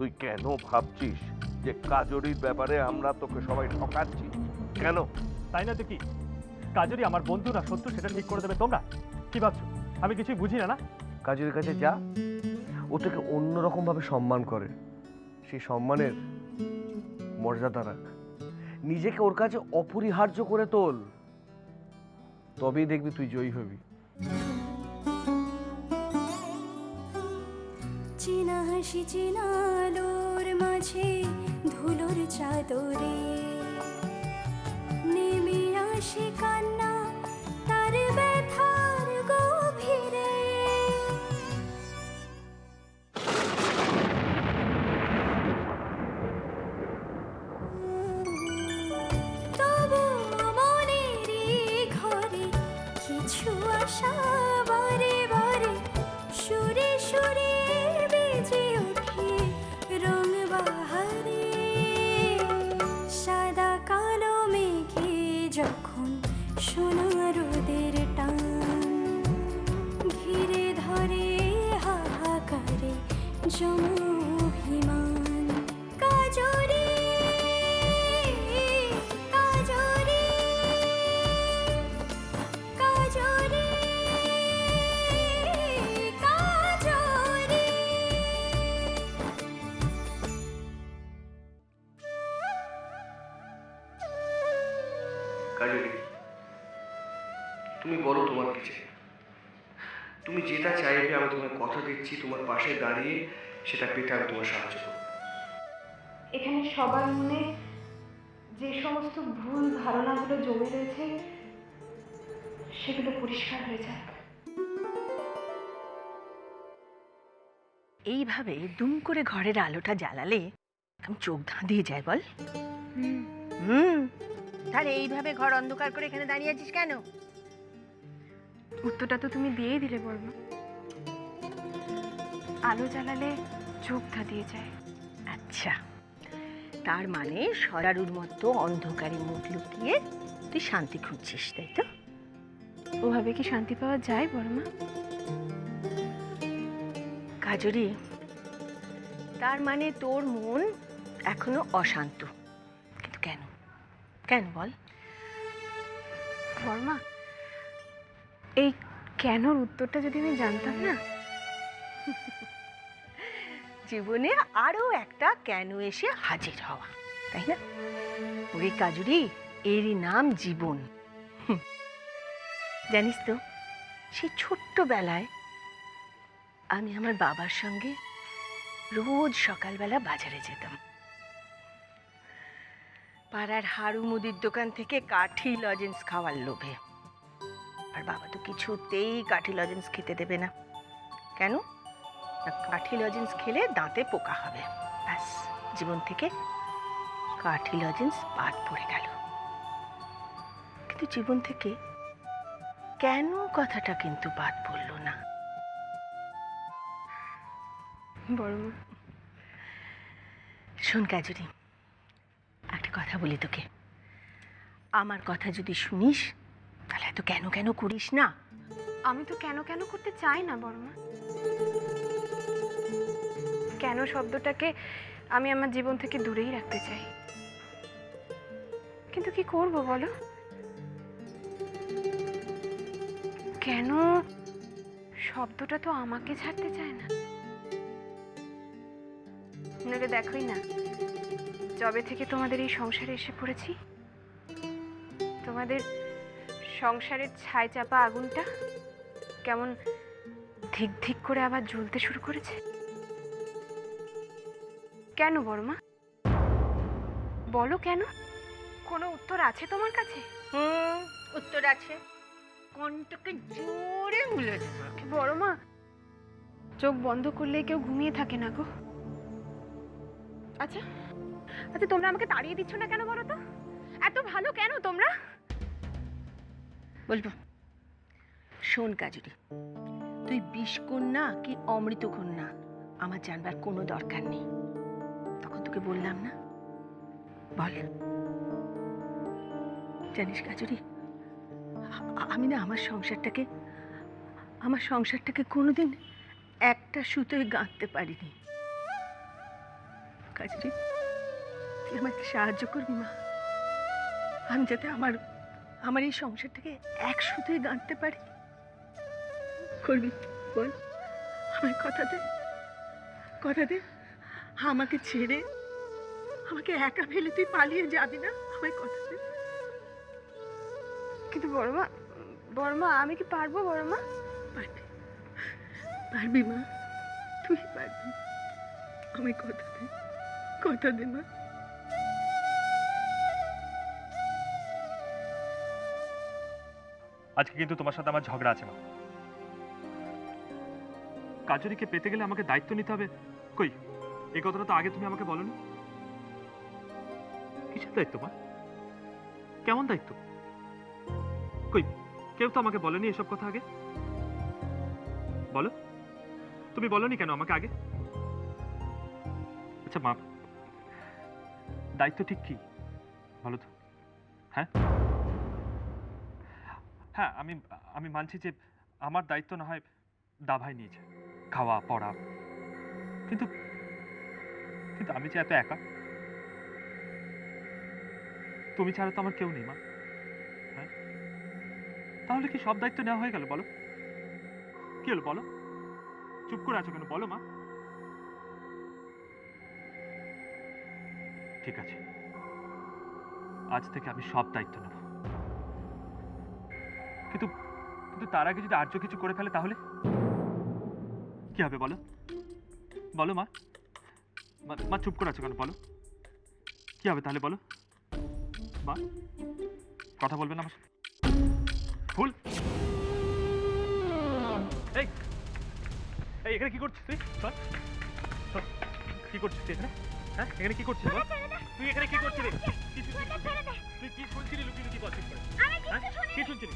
তুই কেন ভাবছিস যে কাজরির ব্যাপারে আমরা তোকে সবাই ঠকাচ্ছি? কেন? তাই না তো কি কাজরি আমার বন্ধু না শত্রু সেটা ঠিক করে দেবে তোমরা? কি ভাবছ? আমি কিছুই বুঝি না না? কাজের কাছে যা। ও তোকে অন্যরকম ভাবে সম্মান করে। সেই সম্মানের মর্যাদা রাখ। নিজেকে ওর কাছে অপরিহার্য করে তোল। তবেই দেখবি তুই জয়ী হবি। চেনা হাসি আলোর মাঝে ধুলোর চাদরে। নেমে আসে কান্না তার ব্যথার কাজরি তুমি বলো তোমার কি চাই। তুমি যেটা চাইবে আমি তোমার কথা দিচ্ছি তোমার পাশে দাঁড়িয়ে সেটা পেতে আমি তোমার সাহায্য করব। এখানে সবার মনে যে সমস্ত ভুল ধারণাগুলো জমে রয়েছে সেগুলো পরিষ্কার হয়ে যাক এইভাবে দুম করে ঘরের আলোটা জ্বালালে চোখ ধাঁধিয়ে যায় বল। হুম। তাহলে এইভাবে ঘর অন্ধকার করে এখানে দাঁড়িয়ে আছিস কেন? উত্তরটা তো তুমি দিয়েই দিলে বলব আলো জ্বালালে চোখ ধাঁধিয়ে যায়। আচ্ছা। তার মানে সরারুর মতো অন্ধকারে মুখ লুকিয়ে তুই শান্তি খুঁজছিস তাই তো? ওভাবে কি শান্তি পাওয়া যায় বর্মা? কাজরি তার মানে তোর মন এখনও অশান্ত। কেন বল? বর্মা, এই কেনর উত্তরটা যদি আমি জানতাম না? জীবনে আরও একটা কেন এসে হাজির হওয়া, তাই না? ওরে কাজুরি, এরই নাম জীবন। জানিস তো সেই ছোট্টবেলায় আমি আমার বাবার সঙ্গে রোজ সকালবেলা বাজারে যেতাম। পাড়ার হাড়ু মুদির দোকান থেকে কাঠি লজেন্স খাওয়ার লোভে। আর বাবা তো কিছুতেই কাঠি লজেন্স খেতে দেবে না। কেন? না, কাঠি লজেন্স খেলে দাঁতে পোকা হবে। ব্যাস, জীবন থেকে কাঠি লজেন্স বাদ পড়ে গেল। কিন্তু জীবন থেকে কেন কথাটা কিন্তু বাদ পড়ল না? বড় শোন কাজুরি কথা বলি তোকে। আমার কথা যদি শুনিস, তাহলে এত কেন কেন করিস না? আমি তো কেন কেন করতে চাই না, বড়মা। কেন শব্দটাকে আমি আমার জীবন থেকে দূরেই রাখতে চাই? কিন্তু কি করব বলো? কেন শব্দটা তো আমাকে ছাড়তে চায় না? দেখোই না। যবে থেকে তোমাদের এই সংসারে এসে পড়েছি তোমাদের সংসারের ছাই চাপা আগুনটা কেমন ধিক ধিক করে আবার জ্বলতে শুরু করেছে? কেন বড়মা? বলো কেন? কোনো উত্তর আছে তোমার কাছে? হুম উত্তর আছে। কোনটাকে জোরে মুলে দেবো। বড়মা? চোখ বন্ধ করলে কেউ ঘুমিয়ে থাকে না গো। আচ্ছা আচ্ছা তোমরা আমাকে তাড়িয়ে দিচ্ছ না কেন বলো তো? এত ভালো কেন তোমরা? বলব। শোন কাজুরি তুই বিষ কন্যা কি অমৃত কন্যা? আমার জানবার কোনো দরকার নেই। তখন তোকে বললাম না? বল। জানিস কাজুরি আমি না আমার সংসারটাকে আমার সংসারটাকে কোনোদিন একটা সুতোয় গাঁথতে পারিনি। কাজরি তুই আমাকে সাহায্য করবি মা। আমি যাতে আমার আমার এই সংসার থেকে এক সুতোয় গাঁটতে পারি। করবি বল। আমায় কথা দে। কথা দে। আমাকে ছেড়ে। আমাকে একা ফেলে তুই পালিয়ে যাবি না। আমায় কথা দে। কিন্তু বড়মা বড়মা আমি কি পারব বড়মা পারবি। পারবি মা। তুই পারবি। আমায় কথা দে। কথা দে মা। আজকে কিন্তু তোমার সাথে আমার ঝগড়া আছে, মা। কাজরিকে পেতে গেলে আমাকে দায়িত্ব নিতে হবে। কই, এই কথাটা তো আগে তুমি আমাকে বলনি। কিসের দায়িত্ব, মা? কেমন দায়িত্ব? কই, কেউ তো আমাকে বলেনি এসব কথা আগে? বলো, তুমি বলনি কেন আমাকে আগে? আচ্ছা মা, দায়িত্ব ঠিক কি? বলো তো। হ্যাঁ? হ্যাঁ আমি আমি মানছি যে আমার দায়িত্ব না হয় দাভাই নিয়েছে, খাওয়া, পড়া। কিন্তু কিন্তু আমি যে এত একা? তুমি ছাড়া তো আমার কেউ নেই, মা। হ্যাঁ? তাহলে কি সব দায়িত্ব নেওয়া হয়ে গেল, বলো? কি হলো, বলো? চুপ করে আছো কেন, বলো, মা। ঠিক আছে। আজ থেকে আমি সব দায়িত্ব নেব। কিন্তু কিন্তু তার আগে যদি আর্য কিছু করে ফেলে তাহলে? কি হবে বলো? বলো মা। মা- চুপ করে আছো কেন বলো? কি হবে তাহলে বলো? মা, কথা বলবে না আমার? ফুল! এই! এখানে কি করছিস তুই? কি করছিস এখানে? হ্যাঁ এখানে কি করছিস বল? তুই এখানে কি করছিস রে কি শুনছিলি? তুই কি শুনছিলি লুকিয়ে গল্প করে হ্যাঁ? কি শুনছিলি?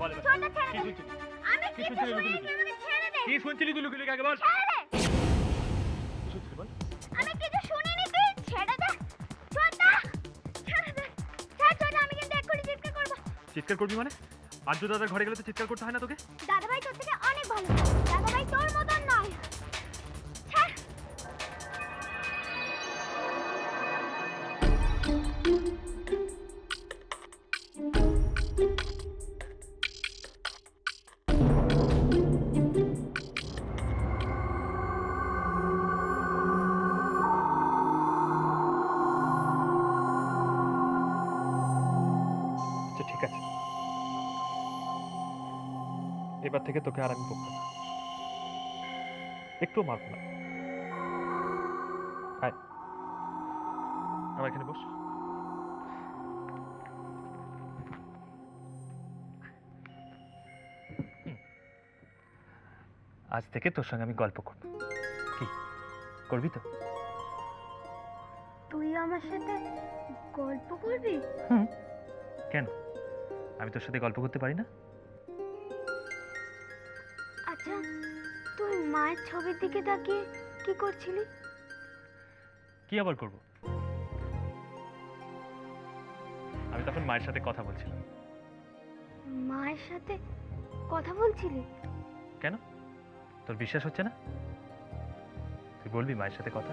বল। কি দে। শুনছিলি? আমি কি শুনছিলি কি শুনছিলি তুই লুকিয়ে লুকিয়ে আগে বল। শুনছিলি বল? আমি কিছু শুনিনি তুই। ছেড়ে দে। ছোট চিৎকার করব। চিৎকার করবি মানে? আর্য দাদার ঘরে গেলে তো চিৎকার করতে হয় না তোকে? দাদাভাই তোর থেকে অনেক ভালো। থেকে তোকে আর আমি বকবো না। একটু মারবো না। আয়। আমার এখানে বস। আজ থেকে তোর সঙ্গে আমি গল্প করব। কি? করবি তো? তুই আমার সাথে গল্প করবি? হুম। কেন? আমি তোর সাথে গল্প করতে পারি না? মায়ের ছবির দিকে তাকিয়ে কি করছিলি? কি আবার করব? আমি তখন মায়ের সাথে কথা বলছিলাম। মায়ের সাথে কথা বলছিলি? কেন? তোর বিশ্বাস হচ্ছে না? তুই বলবি মায়ের সাথে কথা?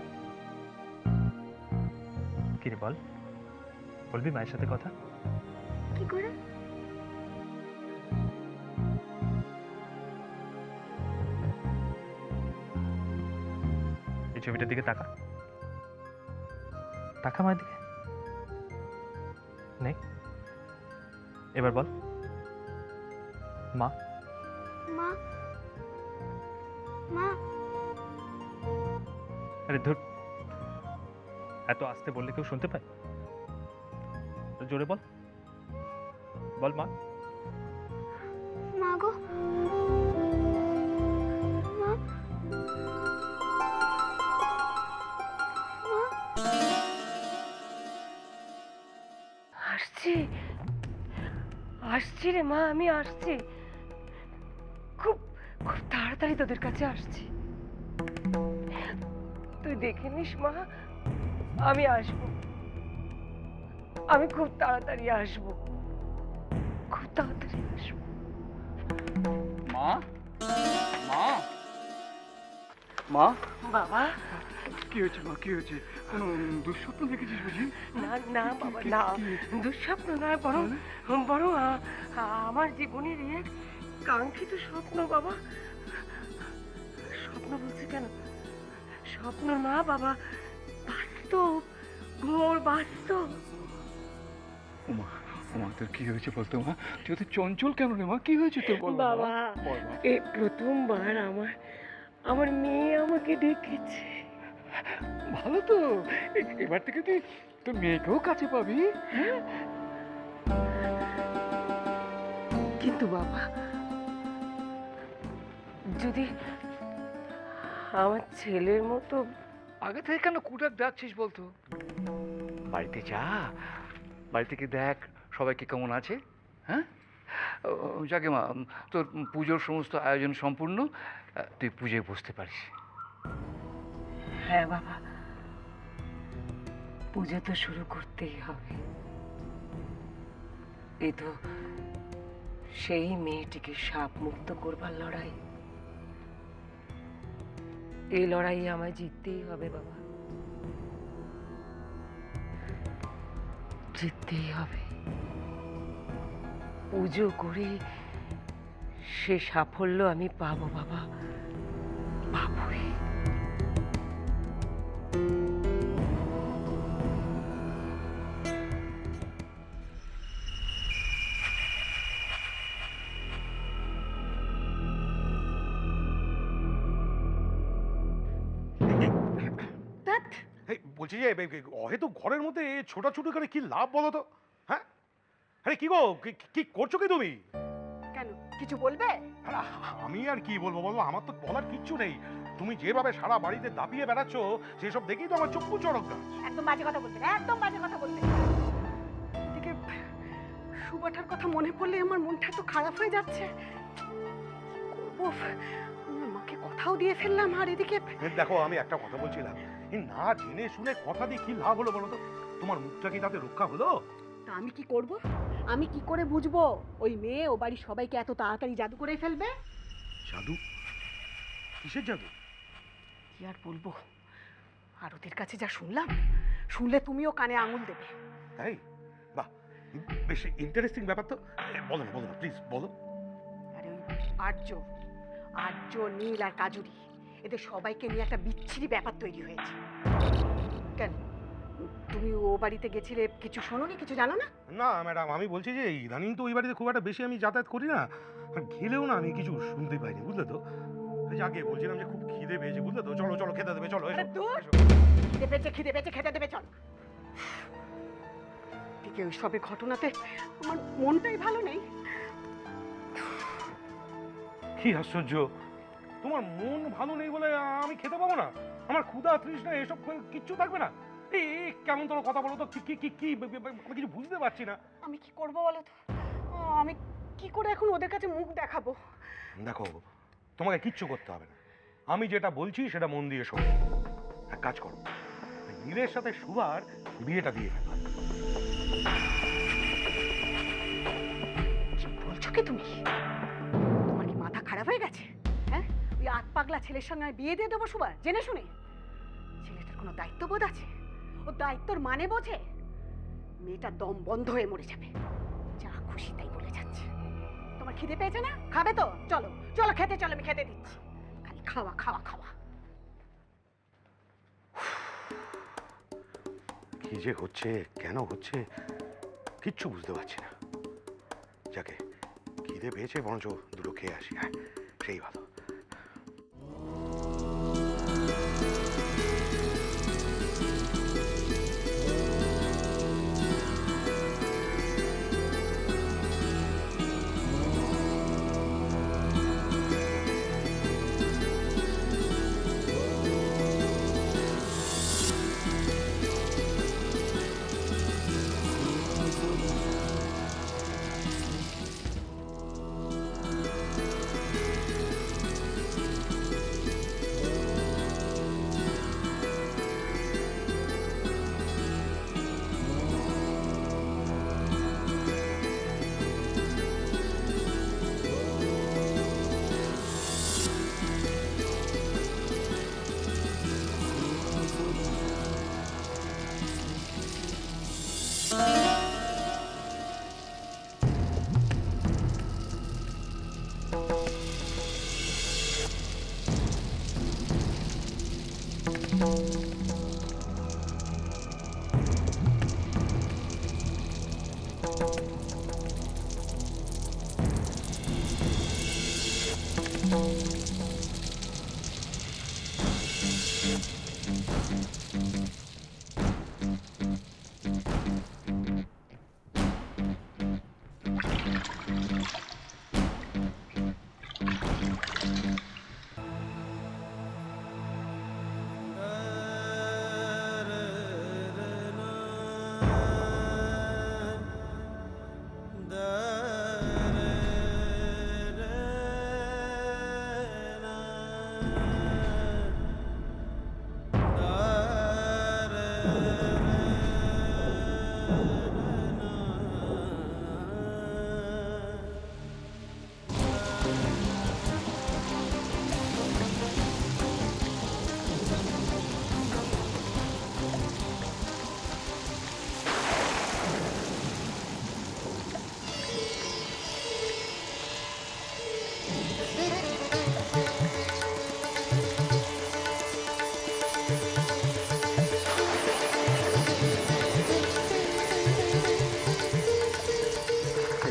কি রে বল? বলবি মায়ের সাথে কথা? কি করে? ছবিটার দিকে তাকা। তাকা মায়ের দিকে? নেই? এবার বল। মা? মা? মা? আরে ধুর। এত আস্তে বললে কেউ শুনতে পায়? তো জোরে বল। বল মা। আসছি। আসছি রে মা আমি আসছি। খুব খুব তাড়াতাড়ি তোদের কাছে আসছি। তুই দেখে নিস মা আমি আসব। আমি খুব তাড়াতাড়ি আসব। খুব তাড়াতাড়ি আসব। মা? মা? মা? বাবা? কি হয়েছে মা? কি হয়েছে? কোনো দুঃস্বপ্ন দেখেছিস বুঝি? না না বাবা না। দুঃস্বপ্ন নয় বরং বরং আমার জীবনের এক কাঙ্ক্ষিত স্বপ্ন বাবা। স্বপ্ন বলছে কেন? স্বপ্ন না বাবা বাস্তব ঘোর বাস্তব। মা মা তোর কি হয়েছে বলতো মা? তুই তো চঞ্চল কেন রে মা? কি হয়েছে তোর? বল বাবা। এই প্রথমবার আমার আমার মেয়ে আমাকে ডেকেছে। ভালো তো। এবার থেকে তুই তোর মেয়েকেও কাছে পাবি। হ্যাঁ? কিন্তু বাবা যদি আমার ছেলের মতো আগে থেকে কেন কুটার ডাকছিস বলতো? বাড়িতে যা। বাড়ি থেকে দেখ সবাইকে কেমন আছে। হ্যাঁ? যাকে মা তোর পুজোর সমস্ত আয়োজন সম্পূর্ণ তুই পুজোয় বসতে পারিস। হ্যাঁ বাবা। পুজো তো শুরু করতেই হবে। এ তো সেই মেয়েটিকে সাপ মুক্ত করবার লড়াই। এই লড়াই আমায় জিততেই হবে, বাবা। জিততেই হবে। পুজো করে সে সাফল্য আমি পাবো, বাবা। এই বলছি যে অহেতু ঘরের মধ্যে ছোটাছুটি করে কি লাভ বলো তো? হ্যাঁ? আরে কি গো কি- করছ কি তুমি? কেন কিছু বলবে? আমি আর কি বলব বলো আমার তো বলার কিচ্ছু নেই। তুমি যেভাবে সারা বাড়িতে দাপিয়ে বেড়াচ্ছ সেসব দেখেই তো আমার চক্ষু চড়ক গাছ। একদম বাজে কথা বলবে একদম বাজে কথা বলবে। এদিকে সুবাটার কথা মনে পড়লে আমার মনটা তো খারাপ হয়ে যাচ্ছে। আমার মাকে কথাও দিয়ে ফেললাম আর এদিকে দেখো আমি একটা কথা বলছিলাম। না জেনে শুনে কথা দিয়ে কি লাভ হলো বলো তো? তোমার মুখটা কি তাতে রক্ষা হলো? তা আমি কি করব? আমি কি করে বুঝব? ওই মেয়ে ও বাড়ির সবাইকে এত তাড়াতাড়ি জাদু করে ফেলবে? জাদু? কিসের জাদু? কি আর বলব? আর ওদের কাছে যা শুনলাম শুনলে তুমিও কানে আঙুল দেবে। তাই বাহ! বেশ ইন্টারেস্টিং ব্যাপার তো। বলো না বলো না প্লিজ বলো। আরে ওই আর্য আর্য নীল আর কাজুরি। এদের সবাইকে নিয়ে একটা বিচ্ছিরি ব্যাপার তৈরি হয়েছে। কেন? তুমি ও বাড়িতে গেছিলে কিছু শোনোনি কিছু জানো না? না ম্যাডাম আমি বলছি যে ইদানিং তো ওই বাড়িতে খুব একটা বেশি আমি যাতায়াত করি না। আর গেলেও না আমি কিছু শুনতে পাইনি বুঝলে তো? যাকে বলছিলাম যে খুব খিদে পেয়েছে বুঝলে তো? চলো চলো খেতে দেবে চলো। খিদে পেয়েছে খিদে পেয়েছে খেতে দেবে চল। দিকে ওই সবের ঘটনাতে আমার মনটাই ভালো নেই। কি আশ্চর্য! তোমার মন ভালো নেই বলে আমি খেতে পাবো না? আমার ক্ষুধা তৃষ্ণা এসব কিচ্ছু থাকবে না। এই কেমন তোর কথা বলো তো? কি কি কি কি আমি কিছু বুঝতে পারছি না। আমি কি করব বলো তো? আমি কি করে এখন ওদের কাছে মুখ দেখাবো? দেখো তোমাকে কিচ্ছু করতে হবে না। আমি যেটা বলছি সেটা মন দিয়ে শোনো। এক কাজ করো নীলের সাথে সুভার বিয়েটা দিয়ে ফেলো। বলছো কি তুমি? হ্যাঁ পাগলা ছেলের সঙ্গে বিয়ে দিয়ে দেবো সুবার জেনে শুনে। ছেলেটার কোনো দায়িত্ববোধ আছে? ও দায়িত্বর মানে বোঝে? মেয়েটা দম বন্ধ হয়ে মরে যাবে। যা খুশি তাই বলে যাচ্ছে। তোমার খিদে পেয়েছে না? খাবে তো? চলো চলো খেতে, চলো, আমি খেতে দিচ্ছি। খালি খাওয়া খাওয়া খাওয়া। কি যে হচ্ছে, কেন হচ্ছে, কিচ্ছু বুঝতে পারছি না। যাকে খিদে পেয়েছে, বরঞ্চ দুটো খেয়ে আসি হ্যাঁ? সেই ভালো। Música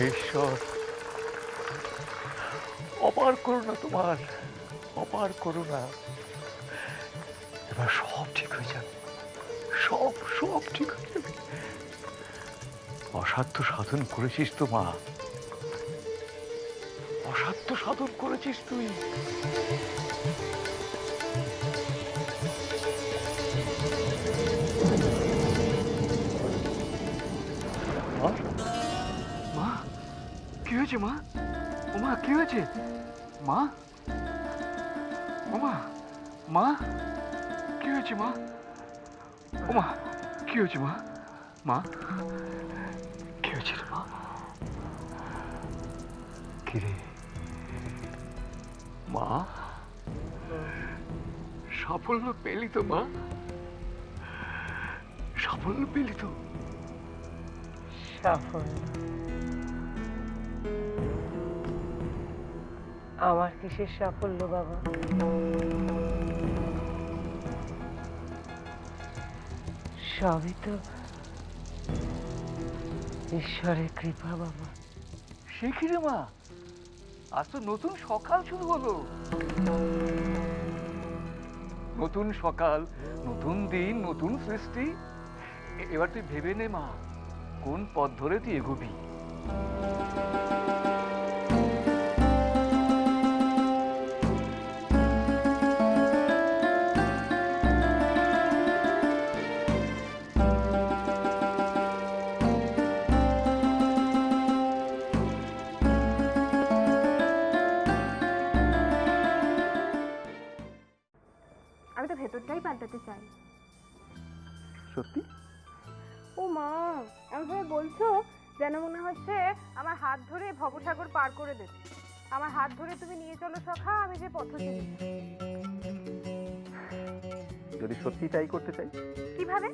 ঈশ্বর, অপার করুণা তোমার, অপার করুণা। এবার সব ঠিক হয়ে যাবে। সব সব ঠিক হয়ে যাবে। অসাধ্য সাধন করেছিস তো মা। অসাধ্য সাধন করেছিস তুই। মা? কি হয়েছে, মা? ও মা, কি হয়েছে? মা? ও মা কি হয়েছে, মা? ও মা, কি হয়েছে, মা? মা? কি হয়েছে মা? মা। সাফল্য পেলি তো মা। সাফল্য পেলি তো। সাফল্য। আমার কিসের সাফল্য বাবা? সবই তো ঈশ্বরের কৃপা বাবা। সে কি রে মা। আজ তো নতুন সকাল শুরু হলো। নতুন সকাল, নতুন দিন, নতুন সৃষ্টি। এবার তুই ভেবে নে মা, কোন পথ ধরে তুই এগোবি? করে দেবে। আমার হাত ধরে তুমি নিয়ে চলো সখা আমি যে পথ যদি সত্যি তাই করতে চাই? কীভাবে?